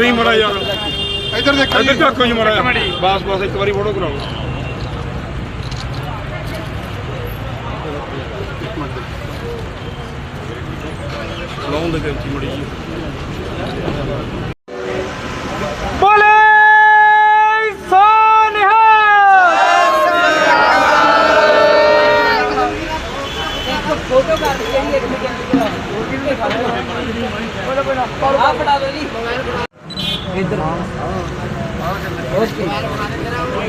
ਕਰੀ ਮੜਾ ਯਾਰ। ਇੱਧਰ ਦੇਖੋ ਇੱਧਰ ਝਾਕੋ ਜੀ ਮੜਾ ਬਸ ਬਸ ਇੱਕ ਵਾਰੀ ਫੋਟੋ ਕਰਾਓ। ਲਾਉਣ ਦੇ ਵਿੱਚ ਮੜੀ ਜੀ ਬੋਲੇ ਸੋਨਿਹਾ ਫੋਟੋ ਕਰ ਲਈ ਇੱਕ ਮਿੰਟ ਬੋਲੋ ਬੋਲੋ ਆ ਫੜਾ ਲਓ ਜੀ ਇੱਧਰ ਓਕੇ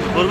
ਹੋਰ ਵੀ ਸਿਰ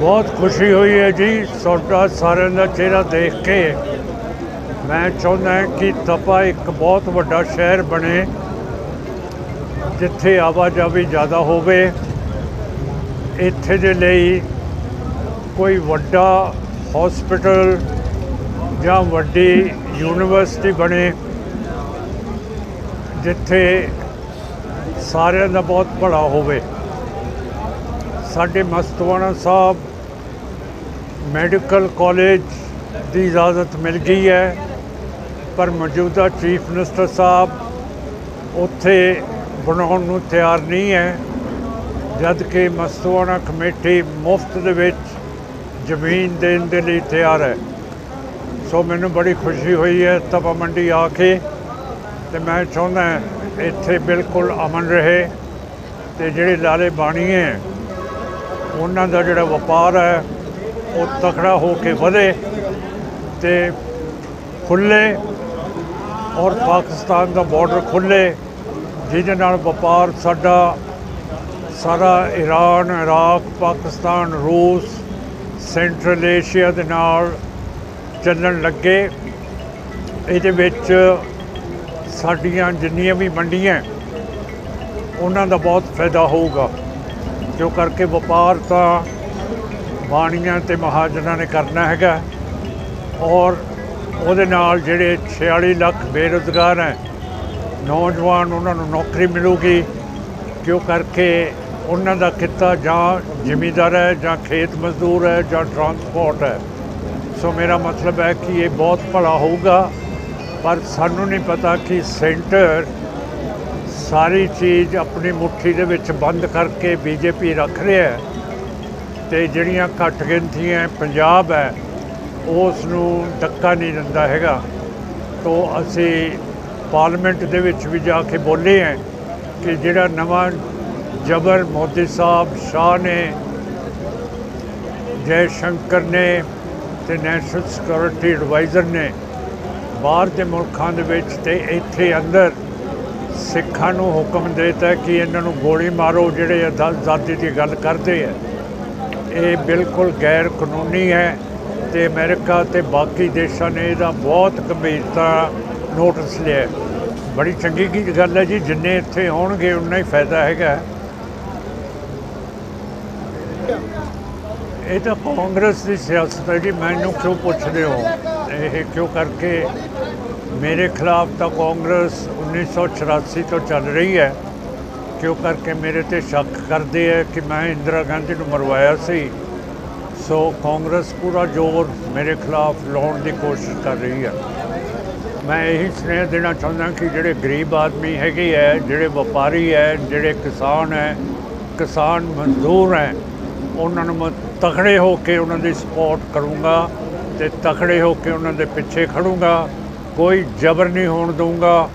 ਬਹੁਤ ਖੁਸ਼ੀ ਹੋਈ ਹੈ ਜੀ, ਤੁਹਾਡਾ ਸਾਰਿਆਂ ਦਾ ਚਿਹਰਾ ਦੇਖ ਕੇ। ਮੈਂ ਚਾਹੁੰਦਾ ਕਿ ਤਪਾ ਇੱਕ ਬਹੁਤ ਵੱਡਾ ਸ਼ਹਿਰ ਬਣੇ, ਜਿੱਥੇ ਆਵਾਜਾਈ ਜ਼ਿਆਦਾ ਹੋਵੇ। ਇੱਥੇ ਦੇ ਲਈ ਕੋਈ ਵੱਡਾ ਹਸਪੀਟਲ ਜਾਂ ਵੱਡੀ ਯੂਨੀਵਰਸਿਟੀ ਬਣੇ, ਜਿੱਥੇ ਸਾਰਿਆਂ ਦਾ ਬਹੁਤ ਭਲਾ ਹੋਵੇ। ਸਾਡੇ ਮਸਤਵਾਣਾ ਸਾਹਿਬ, ਮੈਡੀਕਲ ਕਾਲਜ ਦੀ ਇਜਾਜ਼ਤ ਮਿਲ ਗਈ ਹੈ, ਪਰ ਮੌਜੂਦਾ ਚੀਫ ਮਿਨਿਸਟਰ ਸਾਹਿਬ ਉੱਥੇ ਬਣਾਉਣ ਨੂੰ ਤਿਆਰ ਨਹੀਂ ਹੈ ਜਦ ਕਿ ਮਸਤਵਾਣਾ ਕਮੇਟੀ ਮੁਫਤ ਦੇ ਵਿੱਚ ਜ਼ਮੀਨ ਦੇਣ ਦੇ ਲਈ ਤਿਆਰ ਹੈ। ਸੋ ਮੈਨੂੰ ਬੜੀ ਖੁਸ਼ੀ ਹੋਈ ਹੈ, ਤਪਾ ਮੰਡੀ ਆ ਕੇ ਤੇ ਮੈਂ ਚਾਹੁੰਦਾ ਇੱਥੇ ਬਿਲਕੁਲ ਅਮਨ ਰਹੇ ਤੇ ਜਿਹੜੇ ਲਾਲੇ ਬਾਣੀਏ ਹੈ, ਉਹਨਾਂ ਦਾ ਜਿਹੜਾ ਵਪਾਰ ਹੈ, ਉਹ ਤਕੜਾ ਹੋ ਕੇ ਵਧੇ ਤੇ ਖੁੱਲੇ ਔਰ ਪਾਕਿਸਤਾਨ ਦਾ ਬਾਰਡਰ ਖੁੱਲੇ, ਜਿਹਦੇ ਨਾਲ ਵਪਾਰ ਸਾਡਾ, ਸਾਰਾ ਈਰਾਨ ਇਰਾਕ, ਪਾਕਿਸਤਾਨ, ਰੂਸ ਸੈਂਟਰਲ ਏਸ਼ੀਆ ਦੇ ਨਾਲ ਚੱਲਣ ਲੱਗੇ। ਇਹਦੇ ਵਿੱਚ ਸਾਡੀਆਂ ਜਿੰਨੀਆਂ ਵੀ ਮੰਡੀਆਂ ਉਹਨਾਂ ਦਾ ਬਹੁਤ ਫਾਇਦਾ ਹੋਊਗਾ। ਜੋ ਕਰਕੇ ਵਪਾਰ ਤਾਂ ਬਾਣੀਆਂ ਤੇ ਮਹਾਜਨਾਂ ਨੇ ਕਰਨਾ ਹੈਗਾ। ਔਰ ਉਹਦੇ ਨਾਲ ਜਿਹੜੇ 46 ਲੱਖ ਬੇਰੁਜ਼ਗਾਰ ਹੈ, ਨੌਜਵਾਨ ਉਹਨਾਂ ਨੂੰ ਨੌਕਰੀ ਮਿਲੂਗੀ। ਕਿਉਂ ਕਰਕੇ ਉਹਨਾਂ ਦਾ ਕਿੱਤਾ ਜਾਂ ਜ਼ਿਮੀਂਦਾਰ ਹੈ ਜਾਂ ਖੇਤ ਮਜ਼ਦੂਰ ਹੈ ਜਾਂ ਟਰਾਂਸਪੋਰਟ ਹੈ। ਸੋ ਮੇਰਾ ਮਤਲਬ ਹੈ ਕਿ ਇਹ ਬਹੁਤ ਭਲਾ ਹੋਊਗਾ, ਪਰ ਸਾਨੂੰ ਨਹੀਂ ਪਤਾ ਕਿ ਸੈਂਟਰ ਸਾਰੀ ਚੀਜ਼ ਆਪਣੀ ਮੁੱਠੀ ਦੇ ਵਿੱਚ ਬੰਦ ਕਰਕੇ ਬੀਜੇਪੀ ਰੱਖ ਰਿਹਾ ਹੈ ਤੇ ਜਿਹੜੀਆਂ ਘੱਟ ਗਿਣਤੀਆਂ ਪੰਜਾਬ ਹੈ, ਉਸ ਨੂੰ ਧੱਕਾ ਨਹੀਂ ਦਿੰਦਾ ਹੈਗਾ। ਤੋ ਅਸੀਂ ਪਾਰਲੀਮੈਂਟ ਦੇ ਵਿੱਚ ਵੀ ਜਾ ਕੇ ਬੋਲੇ ਹੈ ਕਿ ਜਿਹੜਾ ਨਵਾਂ ਜਬਰ ਮੋਦੀ ਸਾਹਿਬ, ਸ਼ਾਹ ਨੇ, ਜੈ ਸ਼ੰਕਰ ਨੇ ਤੇ ਨੈਸ਼ਨਲ ਸਿਕਿਉਰਿਟੀ ਐਡਵਾਈਜ਼ਰ ਨੇ ਬਾਹਰ ਦੇ ਮੁਲਕਾਂ ਦੇ ਵਿੱਚ ਤੇ ਇੱਥੇ ਅੰਦਰ ਸਿੱਖਾਂ ਨੂੰ ਹੁਕਮ ਦਿੱਤਾ ਕਿ ਇਹਨਾਂ ਨੂੰ ਗੋਲੀ ਮਾਰੋ, ਜਿਹੜੇ ਆਜ਼ਾ- ਆਜ਼ਾਦੀ ਦੀ ਗੱਲ ਕਰਦੇ ਆ। ਇਹ ਬਿਲਕੁਲ ਗੈਰ ਕਾਨੂੰਨੀ ਹੈ ਤੇ ਅਮਰੀਕਾ ਤੇ ਬਾਕੀ ਦੇਸ਼ਾਂ ਨੇ ਇਹਦਾ ਬਹੁਤ ਗੰਭੀਰਤਾ ਨੋਟਿਸ ਲਿਆ। ਬੜੀ ਚੰਗੀ ਗੱਲ ਹੈ ਜੀ, ਜਿੰਨੇ ਇੱਥੇ ਹੋਣਗੇ, ਉਨਾ ਹੀ ਫਾਇਦਾ ਹੈਗਾ। ਇਹ ਤਾਂ ਕਾਂਗਰਸ ਦੀ ਸਿਆਸਤ ਹੈ ਜੀ, ਮੈਨੂੰ ਕਿਉਂ ਪੁੱਛਦੇ ਹੋ? ਇਹ ਕਿਉਂ ਕਰਕੇ? ਮੇਰੇ ਖਿਲਾਫ ਤਾਂ ਕਾਂਗਰਸ 1984 ਤੋਂ ਚੱਲ ਰਹੀ ਹੈ। ਕਿਉਂ ਕਰਕੇ ਮੇਰੇ ਤੇ ਸ਼ੱਕ ਕਰਦੇ ਹੈ ਕਿ ਮੈਂ ਇੰਦਰਾ ਗਾਂਧੀ ਨੂੰ ਮਰਵਾਇਆ ਸੀ? ਸੋ ਕਾਂਗਰਸ ਪੂਰਾ ਜ਼ੋਰ ਮੇਰੇ ਖਿਲਾਫ ਲਾਉਣ ਦੀ ਕੋਸ਼ਿਸ਼ ਕਰ ਰਹੀ ਹੈ। ਮੈਂ ਇਹੀ ਸੁਨੇਹਾ ਦੇਣਾ ਚਾਹੁੰਦਾ ਕਿ ਜਿਹੜੇ ਗਰੀਬ ਆਦਮੀ ਹੈਗੇ ਹੈ, ਜਿਹੜੇ ਵਪਾਰੀ ਹੈ, ਜਿਹੜੇ ਕਿਸਾਨ ਹੈ, ਕਿਸਾਨ ਮਜ਼ਦੂਰ ਹੈ, ਉਹਨਾਂ ਨੂੰ ਤਖੜੇ ਹੋ ਕੇ ਉਹਨਾਂ ਦੀ ਸਪੋਰਟ ਕਰੂੰਗਾ ਤੇ ਤਖੜੇ ਹੋ ਕੇ ਉਹਨਾਂ ਦੇ ਪਿੱਛੇ ਖੜੂੰਗਾ। ਕੋਈ ਜ਼ਬਰ ਨਹੀਂ ਹੋਣ ਦਊਂਗਾ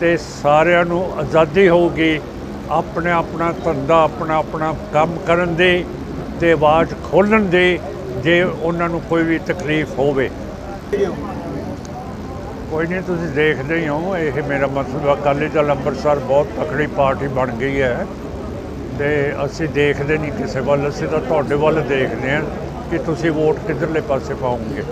ਤੇ ਸਾਰਿਆਂ ਨੂੰ ਆਜ਼ਾਦੀ ਹੋਊਗੀ। ਆਪਣੇ ਆਪਣਾ ਧੰਦਾ, ਆਪਣਾ ਆਪਣਾ ਕੰਮ ਕਰਨ ਦੀ ਤੇ ਆਵਾਜ਼ ਖੋਲ੍ਹਣ ਦੀ ਜੇ ਉਹਨਾਂ ਨੂੰ ਕੋਈ ਵੀ ਤਕਲੀਫ ਹੋਵੇ। ਕੋਈ ਨਹੀਂ, ਤੁਸੀਂ ਦੇਖਦੇ ਹੀ ਹੋ। ਇਹ ਮੇਰਾ ਮਤਲਬ ਅਕਾਲੀ ਦਲ ਅੰਮ੍ਰਿਤਸਰ ਬਹੁਤ ਤਕੜੀ ਪਾਰਟੀ ਬਣ ਗਈ ਹੈ। ਤੇ ਅਸੀਂ ਦੇਖਦੇ ਨਹੀਂ ਕਿਸੇ ਵੱਲ, ਅਸੀਂ ਤਾਂ ਤੁਹਾਡੇ ਵੱਲ ਦੇਖਦੇ ਹਾਂ ਕਿ ਤੁਸੀਂ ਵੋਟ ਕਿੱਧਰਲੇ ਪਾਸੇ ਪਾਓਗੇ।